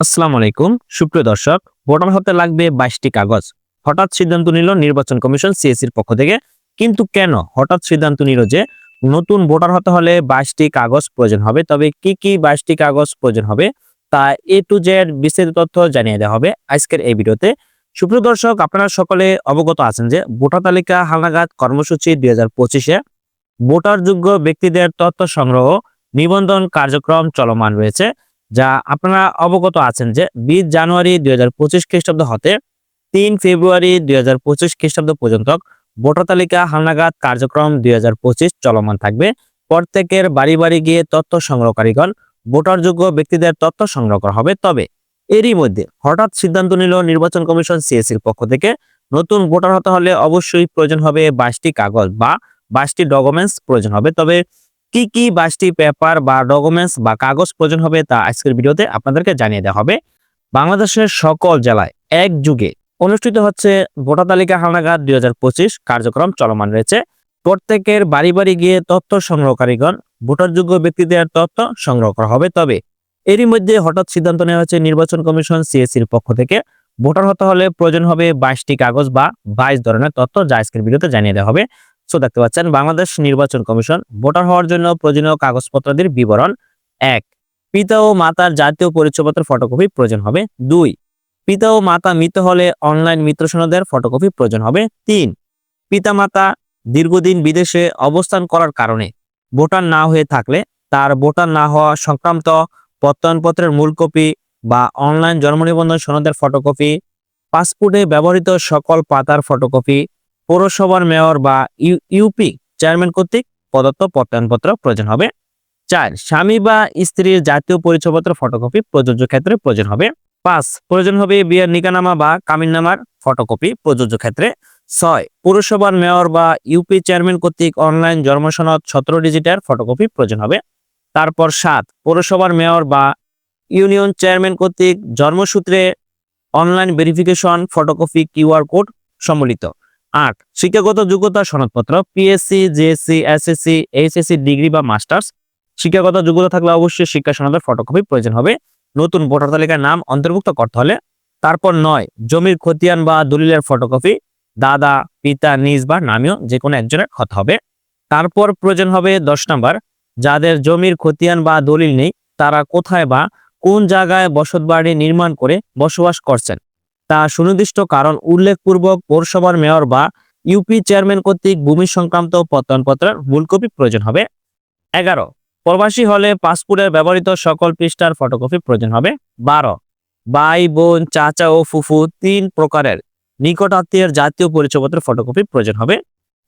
আসসালামু আলাইকুম। সুপ্রিয় দর্শক, ভোটার হতে লাগবে বাইশটি কাগজ। হঠাৎ সিদ্ধান্ত নিল নির্বাচন কমিশন সিএসির পক্ষ থেকে। কিন্তু কেন? হঠাৎ সিদ্ধান্ত নিল যে নতুন ভোটার হতে হলে বাইশটি কাগজ প্রয়োজন হবে। তবে কি কি বাইশটি কাগজ প্রয়োজন হবে তা এ টু জেড বিস্তারিত তথ্য জানিয়ে দেওয়া হবে আজকের এই ভিডিওতে। সুপ্রিয় দর্শক, আপনারা সকলে অবগত আছেন যে ভোটার তালিকা হালনাগাদ কর্মসূচি দুই হাজার পঁচিশে। ভোটারযোগ্য ব্যক্তিদের তথ্য সংগ্রহ নিবন্ধন কার্যক্রম চলমান রয়েছে। যা আপনারা অবগত আছেন যে বিশ জানুয়ারি দুই হাজার পঁচিশ খ্রিস্টাব্দ হতে তিন ফেব্রুয়ারি দুই হাজার পঁচিশ খ্রিস্টাব্দ পর্যন্ত ভোটার তালিকা, হালনাগাদ কার্যক্রম দুই হাজার পঁচিশ চলমান থাকবে। প্রত্যেকের বাড়ি বাড়ি গিয়ে তথ্য সংগ্রহকারীগণ, ভোটারযোগ্য ব্যক্তিদের তথ্য সংগ্রহ করা হবে। তবে এরই মধ্যে হঠাৎ সিদ্ধান্ত নিল নির্বাচন কমিশন সিএসির পক্ষ থেকে, নতুন ভোটার হতে হলে অবশ্যই প্রয়োজন হবে বাইশটি কাগজ বা বাইশটি ডকুমেন্টস প্রয়োজন হবে। তবে কি কি বাইশটি পেপার বা ডকুমেন্টস বা কাগজ প্রয়োজন হবে তা আজকের ভিডিওতে আপনাদেরকে জানিয়ে দেওয়া হবে। বাংলাদেশের সকল জেলায় এক যুগে অনুষ্ঠিত হচ্ছে ভোটার তালিকা হালনাগাদ দুই কার্যক্রম চলমান রয়েছে। প্রত্যেকের বাড়ি বাড়ি গিয়ে তথ্য সংগ্রহকারীগণ ভোটারযোগ্য ব্যক্তিদের তথ্য সংগ্রহ করা হবে। তবে এরই মধ্যে হঠাৎ সিদ্ধান্ত নেওয়া হয়েছে নির্বাচন কমিশন সিএসির পক্ষ থেকে ভোটার হতে হলে প্রয়োজন হবে বাইশটি কাগজ বা বাইশ ধরনের তথ্য যা আজকের ভিডিওতে জানিয়ে দেওয়া হবে। সো দেখতে পাচ্ছেন, বাংলাদেশ নির্বাচন কমিশন ভোটার হওয়ার জন্য প্রয়োজনীয় কাগজপত্রাদির বিবরণ। এক, পিতা ও মাতার জাতীয় পরিচয়পত্রের ফটোকপি প্রয়োজন হবে। দুই, পিতা ও মাতা মৃত হলে অনলাইন মিত্র সনদের ফটোকপি প্রয়োজন হবে। তিন, পিতা মাতা দীর্ঘদিন বিদেশে অবস্থান করার কারণে ভোটার না হয়ে থাকলে তার ভোটার না হওয়া সংক্রান্ত প্রত্যয়নপত্রের মূল কপি বা অনলাইন জন্ম নিবন্ধন সনদের ফটোকপি, পাসপোর্টে ব্যবহৃত সকল পাতার ফটোকপি পৌরসভার মেয়র বা ইউ- ইউপি চেয়ারম্যান কর্তৃক প্রদত্ত প্রত্যয়নপত্র প্রয়োজন হবে। চার, স্বামী বা স্ত্রীর জাতীয় পরিচয়পত্র ফটোকপি প্রযোজ্য ক্ষেত্রে প্রয়োজন হবে। পাঁচ, প্রয়োজন হবে বিয়ের নিকানামা বা কামিননামার ফটোকপি প্রযোজ্য ক্ষেত্রে। ছয়, পৌরসভার মেয়র বা ইউপি চেয়ারম্যান কর্তৃক অনলাইন জন্মসনদ সতেরো ডিজিটের ফটোকপি প্রয়োজন হবে। তারপর সাত, পৌরসভার মেয়র বা ইউনিয়ন চেয়ারম্যান কর্তৃক জন্মসূত্রে online verification photocopy QR code সম্বলিত। আট। শিক্ষাগত যোগ্যতা সনদপত্র PSC JSC SSC HSC degree বা মাস্টার্স। শিক্ষাগত যোগ্যতা থাকলে অবশ্যই শিক্ষা সনদের ফটোকপি প্রয়োজন হবে। নতুন ভোটার তালিকায় নাম অন্তর্ভুক্ত করতে হলে। তারপর নয়, জমির খতিয়ান বা দলিলের ফটোকপি দাদা, পিতা, নিজ বা নামীয় যে কোনো একজনের হতে হবে। তারপর প্রয়োজন হবে দশ নাম্বার, যাদের জমির খতিয়ান বা দলিল নেই, তারা কোথায় বা কোন জায়গায় বসতবাড়ি নির্মাণ করে বসবাস করছেন? তা সুনির্দিষ্ট কারণ উল্লেখপূর্বক পৌরসভার মেয়র বা ইউপি চেয়ারম্যান কর্তৃক ভূমি সংক্রান্ত প্রত্যয়নপত্রের মূল কপি প্রয়োজন হবে। এগারো, প্রবাসী হলে পাসপোর্টের ব্যবহৃত সকল পৃষ্ঠার ফটোকপি প্রয়োজন হবে। বারো, ভাই, বোন, চাচা ও ফুফু তিন প্রকারের নিকট আত্মীয়ের জাতীয় পরিচয়পত্রের ফটোকপি প্রয়োজন হবে।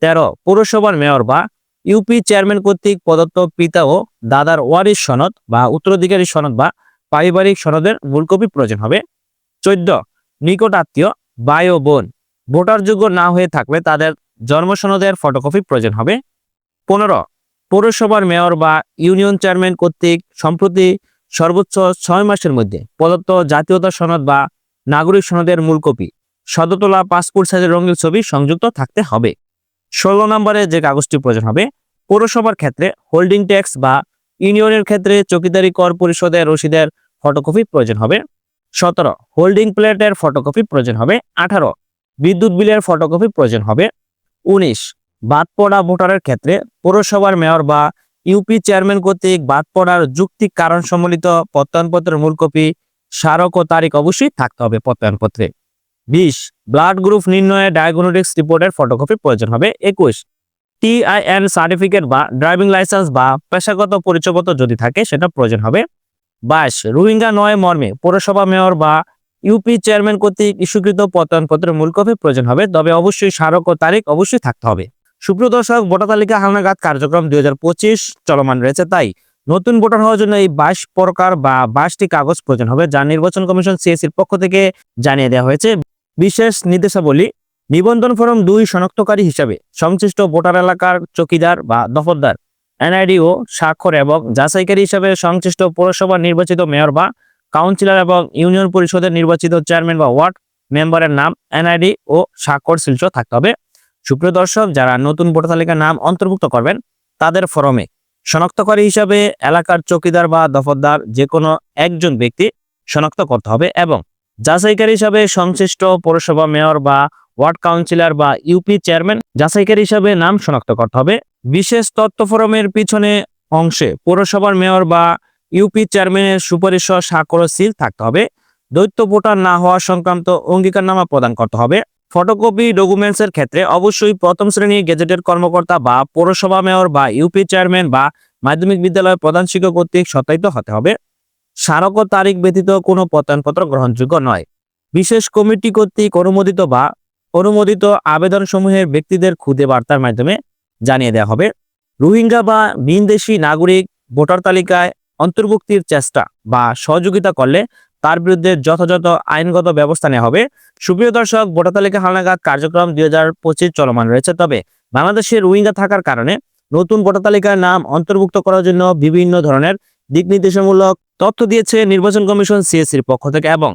তেরো, পৌরসভার মেয়র বা ইউপি চেয়ারম্যান কর্তৃক প্রদত্ত পিতা ও দাদার ওয়ারিশ সনদ বা উত্তরাধিকারী সনদ বা পারিবারিক সনদের মূল কপি প্রয়োজন হবে। চোদ্দ নিকট আত্মীয়, ভাই ও বোন ভোটারযোগ্য না হয়ে থাকলে তাদের জন্ম সনদের ফটোকপি প্রয়োজন হবে। পনেরো, পৌরসভার মেয়র বা ইউনিয়ন চেয়ারম্যান কর্তৃক সম্প্রতি সর্বোচ্চ ছয় মাসের মধ্যে প্রদত্ত জাতীয়তা সনদ বা নাগরিক সনদের মূল কপি সদতলা পাসপোর্ট সাইজের রঙিন ছবি সংযুক্ত থাকতে হবে। ষোলো নম্বরে যে কাগজটি প্রয়োজন হবে, পৌরসভার ক্ষেত্রে হোল্ডিং ট্যাক্স বা ইউনিয়নের ক্ষেত্রে চকিদারি কর পরিষদের রসিদের ফটোকপি প্রয়োজন হবে। সতেরো হোল্ডিং প্লেটের ফটোকপি প্রয়োজন হবে আঠারো, বিদ্যুৎ বিলের ফটোকপি প্রয়োজন হবে উনিশ, বাদ পড়া ভোটারের ক্ষেত্রে পৌরসভার মেয়র বা ইউপি চেয়ারম্যান কর্তৃক বাদ পড়ার যুক্তিক কারণ সম্বলিত প্রত্যয়নপত্রের মূল কপি, স্মারক ও তারিখ অবশ্যই থাকতে হবে প্রত্যয়নপত্রে। বিশ ব্লাড গ্রুপ নির্ণয়ে ডায়াগনোটিক্স রিপোর্টের ফটোকপি প্রয়োজন হবে একুশ টিআইএন সার্টিফিকেট বা ড্রাইভিং লাইসেন্স বা পেশাগত পরিচয়পত্র যদি থাকে সেটা প্রয়োজন হবে বাইশ, রোহিঙ্গা নয় মর্মে পৌরসভা মেয়র বা ইউপি চেয়ারম্যান কর্তৃক ইস্যুকৃত প্রত্যয়নপত্রের মূল কপি প্রয়োজন হবে, তবে অবশ্যই স্মারক ও তারিখ অবশ্যই থাকতে হবে। সুপ্রিয় দর্শক, ভোটার তালিকা হালনাগাদ কার্যক্রম দুই হাজার পঁচিশ চলমান রয়েছে, তাই নতুন ভোটার হওয়ার জন্য এই বাইশ প্রকার বা বাইশটি কাগজ প্রয়োজন হবে, যা নির্বাচন কমিশন সিএসির পক্ষ থেকে জানিয়ে দেওয়া হয়েছে। বিশেষ নির্দেশাবলী, নিবন্ধন ফরম দুই শনাক্তকারী হিসাবে সংশ্লিষ্ট ভোটার এলাকার চকিদার বা দফতদার এনআইডি ও স্বাক্ষর এবং যাচাইকারী হিসাবে সংশ্লিষ্ট পৌরসভা নির্বাচিত মেয়র বা কাউন্সিলর এবং ইউনিয়ন পরিষদের নির্বাচিত চেয়ারম্যান বা ওয়ার্ড মেম্বারের নাম, এনআইডি ও স্বাক্ষর শিল্প থাকতে হবে। সুপ্রিয় দর্শক, যারা নতুন ভোটার তালিকার নাম অন্তর্ভুক্ত করবেন, তাদের ফরমে শনাক্তকারী হিসাবে এলাকার চকিদার বা দফতদার যে কোনো একজন ব্যক্তি শনাক্ত করতে হবে এবং যাচাইকারী হিসাবে সংশ্লিষ্ট পৌরসভা মেয়র বা ওয়ার্ড কাউন্সিলর বা ইউপি চেয়ারম্যান যাচাইকারী হিসাবে নাম শনাক্ত করতে হবে। বিশেষ তথ্য ফোরামের পিছনে অংশে পৌরসভার মেয়র বা ইউপি চেয়ারম্যানের সুপারিশ স্বাক্ষর সিল থাকতে হবে। দ্বৈত ভোটার না হওয়া সংক্রান্ত অঙ্গীকারনামা প্রদান করতে হবে। ফটোকপি ডকুমেন্টস এর ক্ষেত্রে অবশ্যই প্রথম শ্রেণি গেজেটেড কর্মকর্তা বা পৌরসভা মেয়র বা ইউপি চেয়ারম্যান বা মাধ্যমিক বিদ্যালয়ের প্রধান শিক্ষক কর্তৃক সত্যায়িত হতে হবে। স্মারক তারিখ ব্যতীত কোনো প্রত্যয়নপত্র গ্রহণযোগ্য নয়। বিশেষ কমিটি কর্তৃক অনুমোদিত বা অনুমোদিত আবেদন সমূহের ব্যক্তিদের খুদে বার্তার মাধ্যমে জানিয়ে দেওয়া হবে। রোহিঙ্গা বা ভিনদেশি নাগরিক ভোটার তালিকায় অন্তর্ভুক্তির চেষ্টা বা সহযোগিতা করলে তার বিরুদ্ধে যথাযথ আইনগত ব্যবস্থা নেওয়া হবে। সুপ্রিয় দর্শক, ভোটার তালিকা হালনাগাদ কার্যক্রম দুই হাজার পঁচিশ চলমান রয়েছে। তবে বাংলাদেশে রোহিঙ্গা থাকার কারণে নতুন ভোটার তালিকার নাম অন্তর্ভুক্ত করার জন্য বিভিন্ন ধরনের দিক নির্দেশমূলক তথ্য দিয়েছে নির্বাচন কমিশন সিএসির পক্ষ থেকে এবং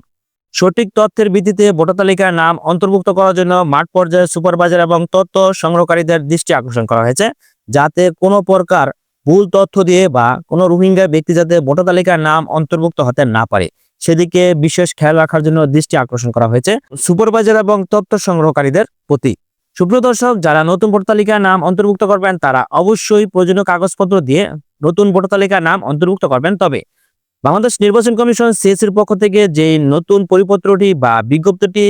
সঠিক তথ্যের ভিত্তিতে ভোটার তালিকার নাম অন্তর্ভুক্ত করার জন্য মাঠ পর্যায়ে সুপারভাইজার এবং তথ্য সংগ্রহকারীদের দৃষ্টি আকর্ষণ করা হয়েছে, যাতে কোনো প্রকার ভুল তথ্য দিয়ে বা কোনো রোহিঙ্গা ব্যক্তি যাতে ভোটার তালিকার নাম অন্তর্ভুক্ত হতে না পারে। সেদিকে বিশেষ খেয়াল রাখার জন্য দৃষ্টি আকর্ষণ করা হয়েছে সুপারভাইজার এবং তথ্য সংগ্রহকারীদের প্রতি। সুপ্রিয় দর্শক, যারা নতুন ভোটার তালিকার নাম অন্তর্ভুক্ত করবেন, তারা অবশ্যই প্রয়োজনীয় কাগজপত্র দিয়ে নতুন ভোটার তালিকার নাম অন্তর্ভুক্ত করবেন। তবে বাংলাদেশ নির্বাচন কমিশন সিএসির পক্ষ থেকে যে নতুন পরিপত্রটি বা বিজ্ঞপ্তিটি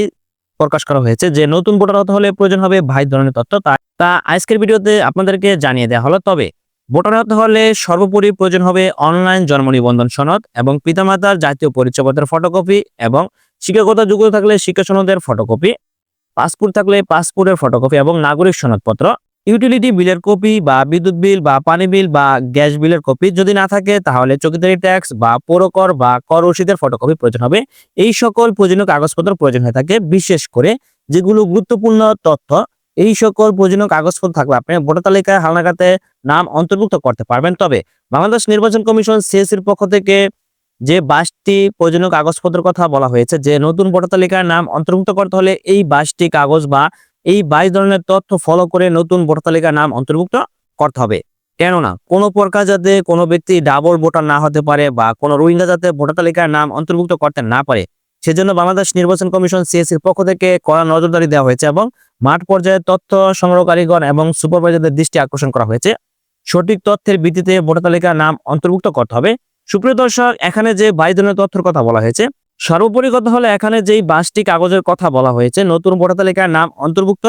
প্রকাশ করা হয়েছে, যে নতুন ভোটার হতে হলে প্রয়োজন হবে ভাই ধরনের তথ্য, তা আজকের ভিডিওতে আপনাদেরকে জানিয়ে দেওয়া হলো। তবে ভোটার হতে হলে সর্বোপরি প্রয়োজন হবে অনলাইন জন্ম নিবন্ধন সনদ এবং পিতামাতার জাতীয় পরিচয়পত্রের ফটোকপি এবং শিক্ষাগত যোগ্যতা থাকলে শিক্ষা সনদের ফটোকপি, পাসপোর্ট থাকলে পাসপোর্টের ফটোকপি এবং নাগরিক সনদপত্র। ইউটিলিটি বিলের কপি বা বিদ্যুৎ বিল বা পানি বিল বা গ্যাস বিলের কপি যদি না থাকে, তাহলে চকিদারি ট্যাক্স বা পৌরকর বা কর রসিদের ফটোকপি প্রয়োজন হবে। এই সকল প্রয়োজনীয় কাগজপত্র প্রয়োজন হয়ে থাকে, বিশেষ করে যেগুলো গুরুত্বপূর্ণ তথ্য। এই সকল প্রয়োজনীয় কাগজপত্র থাকলে আপনি ভোটার তালিকায় হালনাগাতে নাম অন্তর্ভুক্ত করতে পারবেন। তবে বাংলাদেশ নির্বাচন কমিশন সিএসির পক্ষ থেকে যে বাসটি প্রয়োজনীয় কাগজপত্রের কথা বলা হয়েছে, যে নতুন ভোটার তালিকায় নাম অন্তর্ভুক্ত করতে হলে এই বাসটি কাগজ বা এই বাইশ ধরনের তথ্য ফলো করে নতুন ভোটার তালিকায় নাম অন্তর্ভুক্ত করতে হবে। কেননা, কোনো প্রকার যাতে কোনো ব্যক্তি ডাবল ভোটার না হতে পারে বা কোনো রোহিঙ্গা যাতে ভোটার তালিকায় নাম অন্তর্ভুক্ত করতে না পারে, সেজন্য বাংলাদেশ নির্বাচন কমিশন সিএসির পক্ষ থেকে কড়া নজরদারি দেওয়া হয়েছে এবং মাঠ পর্যায়ে তথ্য সংগ্রহকারীগণ এবং সুপারভাইজারদের দৃষ্টি আকর্ষণ করা হয়েছে। সঠিক তথ্যের ভিত্তিতে ভোটার তালিকার নাম অন্তর্ভুক্ত করতে হবে। সুপ্রিয় দর্শক, এখানে যে বাইশ ধরনের তথ্যের কথা বলা হয়েছে সর্বোপরি কথা হলো এখানে যেই বাসটি কাগজের কথা বলা হয়েছে, নতুন ভোটার তালিকার নাম অন্তর্ভুক্ত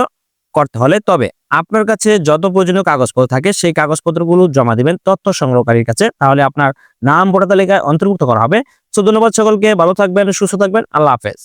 করতে হলে তবে আপনার কাছে যত প্রয়োজনীয় কাগজপত্র থাকে সেই কাগজপত্রগুলো জমা দিবেন তথ্য সংগ্রহকারীর কাছে, তাহলে আপনার নাম ভোটার তালিকায় অন্তর্ভুক্ত করা হবে। তো ধন্যবাদ সকলকে, ভালো থাকবেন, সুস্থ থাকবেন, আল্লাহ হাফেজ।